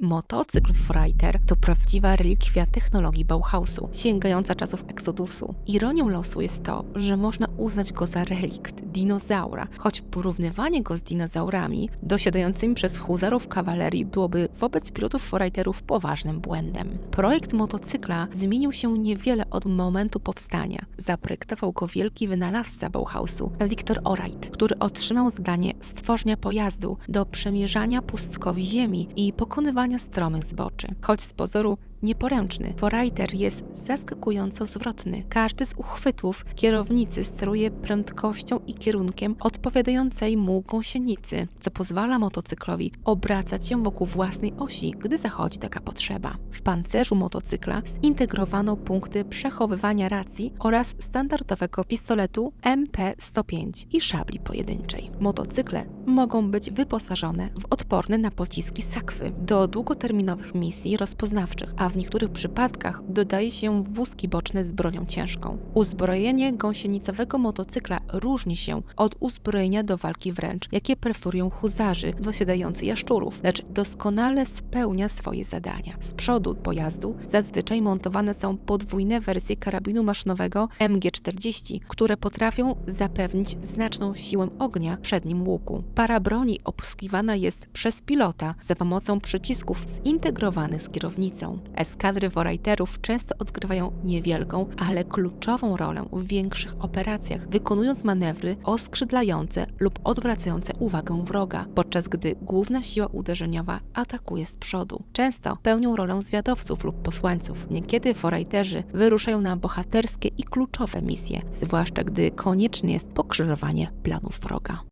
Motocykl Freiter to prawdziwa relikwia technologii Bauhausu, sięgająca czasów Exodusu. Ironią losu jest to, że można uznać go za relikt dinozaura, choć porównywanie go z dinozaurami dosiadającymi przez huzarów kawalerii byłoby wobec pilotów Freiterów poważnym błędem. Projekt motocykla zmienił się niewiele od momentu powstania. Zaprojektował go wielki wynalazca Bauhausu, Viktor Oreit, który otrzymał zadanie stworzenia pojazdu do przemierzania pustkowi ziemi i pokonywania stromych zboczy. Choć z pozoru nieporęczny, Forreiter jest zaskakująco zwrotny. Każdy z uchwytów kierownicy steruje prędkością i kierunkiem odpowiadającej mu gąsienicy, co pozwala motocyklowi obracać się wokół własnej osi, gdy zachodzi taka potrzeba. W pancerzu motocykla zintegrowano punkty przechowywania racji oraz standardowego pistoletu MP-105 i szabli pojedynczej. Motocykle mogą być wyposażone w odporne na pociski sakwy do długoterminowych misji rozpoznawczych, a w niektórych przypadkach dodaje się wózki boczne z bronią ciężką. Uzbrojenie gąsienicowego motocykla różni się od uzbrojenia do walki wręcz, jakie preferują huzarzy dosiadający jaszczurów, lecz doskonale spełnia swoje zadania. Z przodu pojazdu zazwyczaj montowane są podwójne wersje karabinu maszynowego MG40, które potrafią zapewnić znaczną siłę ognia w przednim łuku. Para broni obsługiwana jest przez pilota za pomocą przycisków zintegrowanych z kierownicą. Eskadry Vorreiterów często odgrywają niewielką, ale kluczową rolę w większych operacjach, wykonując manewry oskrzydlające lub odwracające uwagę wroga, podczas gdy główna siła uderzeniowa atakuje z przodu. Często pełnią rolę zwiadowców lub posłańców. Niekiedy Vorreiterzy wyruszają na bohaterskie i kluczowe misje, zwłaszcza gdy konieczne jest pokrzyżowanie planów wroga.